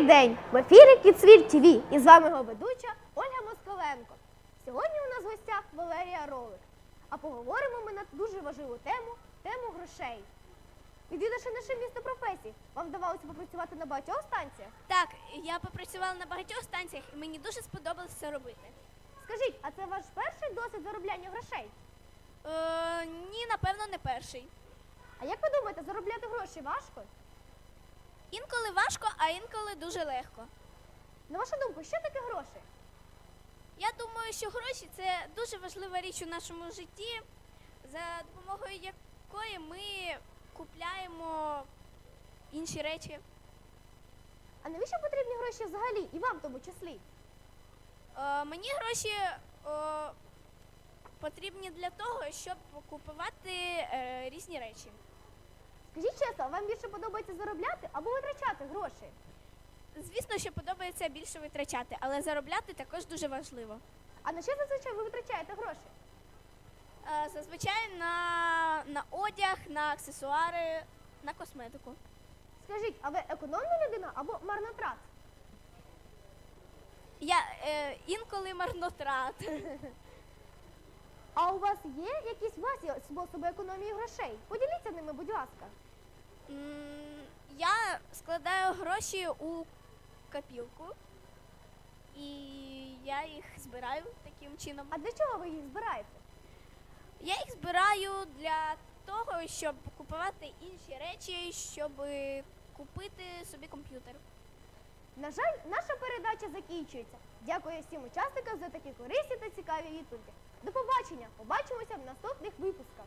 день! В ефірі Кіцвір ТВ і з вами його ведуча Ольга Москаленко. Сьогодні у нас в гостях Валерія Ролик. А поговоримо ми на дуже важливу тему тему грошей. Відвідавши наше місто професій, вам вдавалося попрацювати на багатьох станціях? Так, я попрацювала на багатьох станціях і мені дуже сподобалося це робити. Скажіть, а це ваш перший досвід заробляння грошей? Е, ні, напевно, не перший. А як ви думаєте, заробляти гроші важко? Інколи важко, а інколи дуже легко. На вашу думку, що таке гроші? Я думаю, що гроші це дуже важлива річ у нашому житті, за допомогою якої ми купляємо інші речі. А навіщо потрібні гроші взагалі і вам в тому числі? Е, мені гроші е, потрібні для того, щоб купувати е, різні речі. Скажіть чесно, вам більше подобається заробляти або витрачати гроші? Звісно, що подобається більше витрачати, але заробляти також дуже важливо. А на що зазвичай ви витрачаєте гроші? Е, Зазвичай на, на одяг, на аксесуари, на косметику. Скажіть, а ви економна людина або марнотрат? Я е, інколи марнотрат. А у вас є якісь ваші способи економії грошей? Поділіться ними, будь ласка. М, Я складаю гроші у копілку і я їх збираю таким чином. А для чого ви їх збираєте? Я їх збираю для того, щоб купувати інші речі, щоб купити собі комп'ютер. На жаль, наша передача закінчується. Дякую всім учасникам за такі корисні та цікаві відповіді. До побачення! Побачимося в наступних випусках.